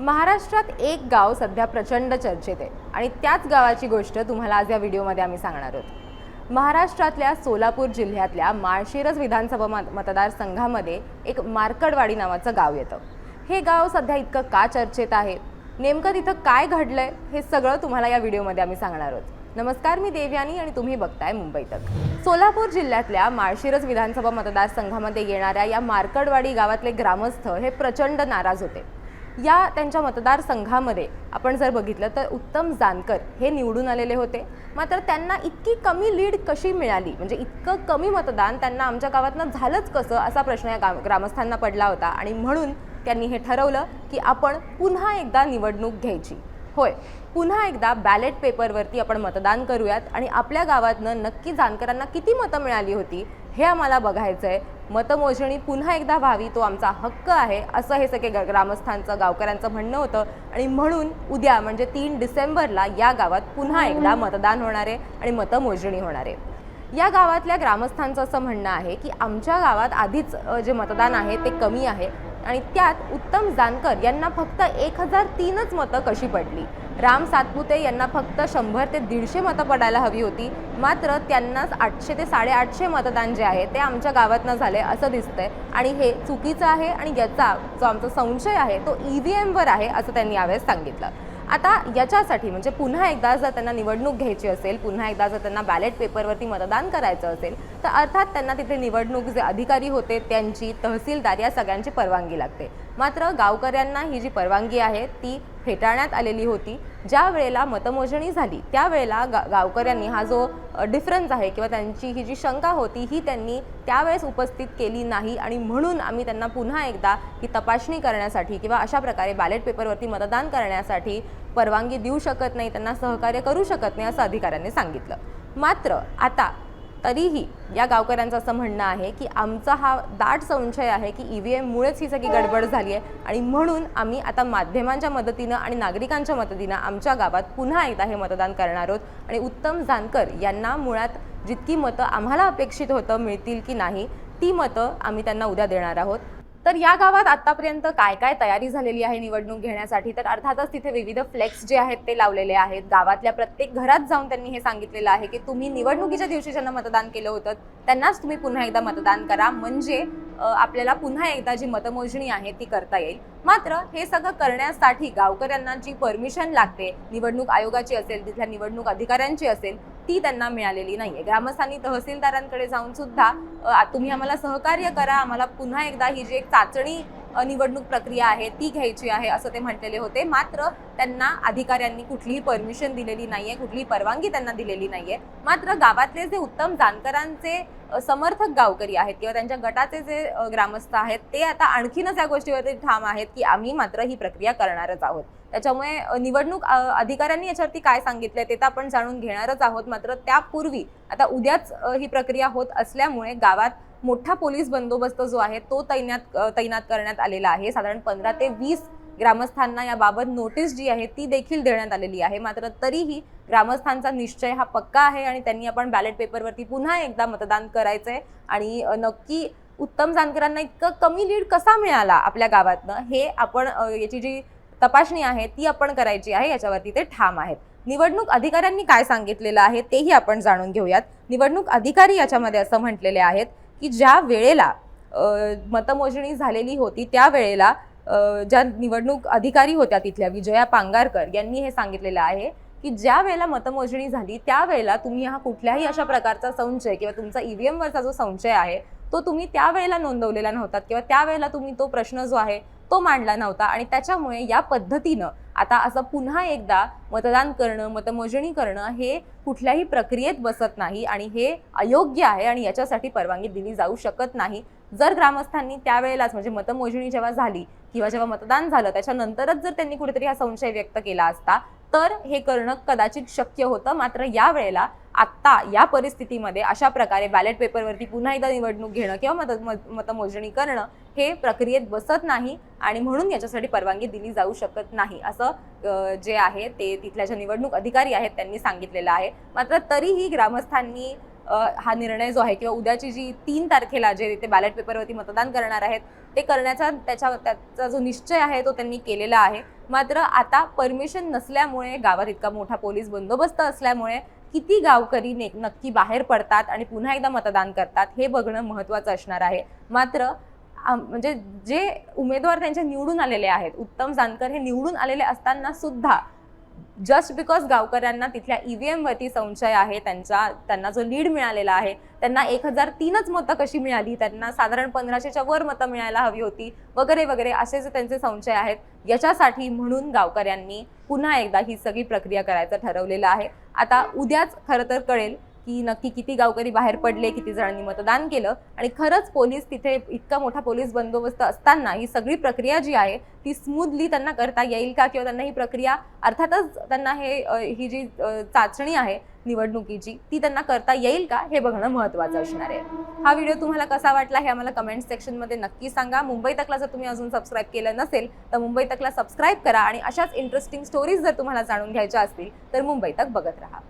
महाराष्ट्रात एक गाव सध्या प्रचंड चर्चेत आहे. आणि त्याच गावाची गोष्ट तुम्हाला आज या व्हिडिओमध्ये आम्ही सांगणार आहोत. महाराष्ट्रातल्या सोलापूर जिल्ह्यातल्या माळशिरस विधानसभा मत मतदारसंघामध्ये एक मार्कडवाडी नावाचं गाव येतं. हे गाव सध्या इतकं का चर्चेत आहे? नेमकं तिथं काय घडलंय? हे सगळं तुम्हाला या व्हिडिओमध्ये आम्ही सांगणार आहोत. नमस्कार मी देवयानी आणि तुम्ही बघताय मुंबई तक. सोलापूर जिल्ह्यातल्या माळशिरस विधानसभा मतदारसंघामध्ये येणाऱ्या या मार्कडवाडी गावातले ग्रामस्थ हे प्रचंड नाराज होते. या त्यांच्या मतदारसंघामध्ये आपण जर बघितलं तर उत्तम जानकर हे निवडून आलेले होते. मात्र त्यांना इतकी कमी लीड कशी मिळाली? म्हणजे इतकं कमी मतदान त्यांना आमच्या गावातनं झालंच कसं? असा प्रश्न या गाव ग्रामस्थांना पडला होता. आणि म्हणून त्यांनी हे ठरवलं की आपण पुन्हा एकदा निवडणूक घ्यायची. होय पुन्हा एकदा बॅलेट पेपरवरती आपण मतदान करूयात आणि आपल्या गावातनं नक्की जानकरांना किती मतं मिळाली होती हे आम्हाला बघायचं आहे मतमोजणी पुन्हा एकदा व्हावी तो आमचा हक्क आहे असं हे सगळे ग- ग्रामस्थांचं गावकऱ्यांचं म्हणणं होतं. आणि म्हणून उद्या म्हणजे तीन डिसेंबरला या गावात पुन्हा एकदा मतदान होणार आहे आणि मतमोजणी होणार आहे. या गावातल्या ग्रामस्थांचं असं म्हणणं आहे की आमच्या गावात आधीच जे मतदान आहे ते कमी आहे आणि त्यात उत्तम जानकर यांना फक्त एक हजार तीनच मतं कशी पडली? राम सातपुते यांना फक्त शंभर ते दीडशे मतं पडायला हवी होती. मात्र त्यांनाच आठशे ते साडेआठशे मतदान जे आहे ते आमच्या गावातनं झाले असं दिसतंय. आणि हे चुकीचं आहे आणि याचा जो आमचा संशय आहे तो ई व्ही एमवर आहे असं त्यांनी यावेळेस सांगितलं. आता याच्यासाठी म्हणजे पुन्हा एकदा जर त्यांना निवडणूक घ्यायची असेल पुन्हा एकदा जर त्यांना बॅलेट पेपरवरती मतदान करायचं असेल तर अर्थात त्यांना तिथे निवडणूक जे अधिकारी होते त्यांची तहसीलदार या सगळ्यांची परवानगी लागते. मात्र गावकऱ्यांना ही जी परवानगी आहे ती फेटाळण्यात आलेली होती. ज्या वेळेला मतमोजणी झाली त्यावेळेला गा गावकऱ्यांनी हा जो डिफरन्स आहे किंवा त्यांची ही जी शंका होती ही त्यांनी त्यावेळेस उपस्थित केली नाही आणि म्हणून आम्ही त्यांना पुन्हा एकदा ही तपासणी करण्यासाठी किंवा अशा प्रकारे बॅलेट पेपरवरती मतदान करण्यासाठी परवानगी देऊ शकत नाही त्यांना सहकार्य करू शकत नाही असं अधिकाऱ्यांनी सांगितलं. मात्र आता तरीही या गावकऱ्यांचं असं म्हणणं आहे की आमचा हा दाट संशय आहे की ई व्ही एममुळेच ही सगळी गडबड झाली आहे. आणि म्हणून आम्ही आता माध्यमांच्या मदतीनं आणि नागरिकांच्या मदतीनं आमच्या गावात पुन्हा एकदा हे मतदान करणार आहोत. आणि उत्तम जानकर यांना मुळात जितकी मतं आम्हाला अपेक्षित होतं मिळतील की नाही ती मतं आम्ही त्यांना उद्या देणार आहोत. तर या गावात आतापर्यंत काय काय तयारी झालेली आहे निवडणूक घेण्यासाठी? तर अर्थातच तिथे विविध फ्लेक्स जे आहेत ते लावलेले आहेत. गावातल्या प्रत्येक घरात जाऊन त्यांनी हे सांगितलेलं आहे की तुम्ही निवडणुकीच्या दिवशी ज्यांना मतदान केलं होतं त्यांनाच तुम्ही पुन्हा एकदा मतदान करा. म्हणजे आपल्याला पुन्हा एकदा जी मतमोजणी आहे ती करता येईल. मात्र हे सगळं करण्यासाठी गावकऱ्यांना जी परमिशन लागते निवडणूक आयोगाची असेल तिथल्या निवडणूक अधिकाऱ्यांची असेल ती त्यांना मिळालेली नाहीये. ग्रामस्थांनी तहसीलदारांकडे जाऊन सुद्धा तुम्ही आम्हाला सहकार्य करा आम्हाला पुन्हा एकदा ही जी एक चाचणी निवडणूक प्रक्रिया आहे ती घ्यायची आहे असं ते म्हटलेले होते. मात्र त्यांना अधिकाऱ्यांनी कुठलीही परमिशन दिलेली नाहीये कुठलीही परवानगी त्यांना दिलेली नाहीये. मात्र गावातले जे उत्तम जानकरांचे समर्थक गावकरी आहेत किंवा त्यांच्या गटाचे जे ग्रामस्थ आहेत ते आता आणखीनच या गोष्टीवरती ठाम आहेत की आम्ही मात्र ही प्रक्रिया करणारच आहोत. त्याच्यामुळे निवडणूक अधिकाऱ्यांनी याच्यावरती काय सांगितलंय ते तर आपण जाणून घेणारच आहोत. मात्र त्यापूर्वी आता उद्याच ही प्रक्रिया होत असल्यामुळे गावात मोठा पोलीस बंदोबस्त जो आहे तो तैनात तैनात करण्यात आलेला आहे. साधारण पंधरा ते वीस ग्रामस्थांना याबाबत नोटीस जी आहे ती देखील देण्यात आलेली आहे. मात्र तरीही ग्रामस्थांचा निश्चय हा पक्का आहे आणि त्यांनी आपण बॅलेट पेपरवरती पुन्हा एकदा मतदान करायचं आहे आणि नक्की उत्तम जानकरांना इतकं कमी लीड कसा मिळाला आपल्या गावातनं हे आपण याची जी तपासणी आहे ती आपण करायची आहे. याच्यावरती ते ठाम आहेत. निवडणूक अधिकाऱ्यांनी काय सांगितलेलं आहे तेही आपण जाणून घेऊयात. निवडणूक अधिकारी याच्यामध्ये असं म्हटलेले आहेत की ज्या वेळेला मतमोजणी झालेली होती त्या वेळेला ज्या निवडणूक अधिकारी होत्या तिथल्या विजया पांगारकर यांनी हे सांगितलेलं आहे की ज्या वेळेला मतमोजणी झाली त्यावेळेला तुम्ही हा कुठल्याही अशा प्रकारचा संशय किंवा तुमचा ईव्हीएमवरचा जो संशय आहे तो तुम्ही त्यावेळेला नोंदवलेला नव्हता किंवा त्यावेळेला तुम्ही तो प्रश्न जो आहे तो मांडला नव्हता आणि त्याच्यामुळे या पद्धतीनं आता असं पुन्हा एकदा मतदान करणं मतमोजणी करणं हे कुठल्याही प्रक्रियेत बसत नाही आणि हे अयोग्य आहे आणि याच्यासाठी परवानगी दिली जाऊ शकत नाही. जर ग्रामस्थांनी त्यावेळेलाच म्हणजे मतमोजणी जेव्हा झाली किंवा जेव्हा मतदान झालं त्याच्यानंतरच जर त्यांनी कुठेतरी हा संशय व्यक्त केला असता तर हे करणं कदाचित शक्य होतं. मात्र या वेळेला आत्ता या परिस्थितीमध्ये अशा प्रकारे बॅलेट पेपरवरती पुन्हा एकदा निवडणूक घेणं किंवा मत मत- मतमोजणी करणं हे प्रक्रियेत बसत नाही आणि म्हणून याच्यासाठी परवानगी दिली जाऊ शकत नाही असं जे आहे ते तिथल्या ज्या निवडणूक अधिकारी आहेत त्यांनी सांगितलेलं आहे. मात्र तरीही ग्रामस्थांनी हा निर्णय जो आहे किंवा उद्याची जी तीन तारखेला जे ते बॅलेट पेपरवरती मतदान करणार आहेत ते करण्याचा त्याच्या त्याचा जो निश्चय आहे तो त्यांनी केलेला आहे. मात्र आता परमिशन नसल्यामुळे गावात इतका मोठा पोलीस बंदोबस्त असल्यामुळे किती गावकरी ने नक्की बाहेर पडतात आणि पुन्हा एकदा मतदान करतात हे बघणं महत्त्वाचं असणार आहे. मात्र म्हणजे जे उमेदवार त्यांचे निवडून आलेले आहेत उत्तम जानकर हे निवडून आलेले असताना सुद्धा जस्ट बिकॉज गावकऱ्यांना तिथल्या ई व्ही एमवरती संशय आहे त्यांचा त्यांना जो लीड मिळालेला आहे त्यांना एक हजार तीनच मतं कशी मिळाली? त्यांना साधारण पंधराशेच्या वर मतं मिळायला हवी होती वगैरे वगैरे असे जे त्यांचे संशय आहेत याच्यासाठी म्हणून गावकऱ्यांनी पुन्हा एकदा ही सगळी प्रक्रिया करायचं ठरवलेलं आहे. आता उद्याच खरं तर कळेल की नक्की किती गावकरी बाहेर पडले किती जणांनी मतदान केलं. आणि खरंच पोलीस तिथे इतका मोठा पोलीस बंदोबस्त असताना ही सगळी प्रक्रिया जी आहे ती स्मूथली त्यांना करता येईल का? किंवा त्यांना ही प्रक्रिया अर्थातच त्यांना हे ही जी चाचणी आहे निवडणुकीची ती त्यांना करता येईल का? हे बघणं महत्त्वाचं असणार आहे. हा व्हिडिओ तुम्हाला कसा वाटला हे आम्हाला कमेंट सेक्शनमध्ये नक्की सांगा. मुंबई तकला जर तुम्ही अजून सबस्क्राईब केलं नसेल तर मुंबई तकला सबस्क्राईब करा आणि अशाच इंटरेस्टिंग स्टोरीज जर तुम्हाला जाणून घ्यायच्या असतील तर मुंबई तक बघत राहा.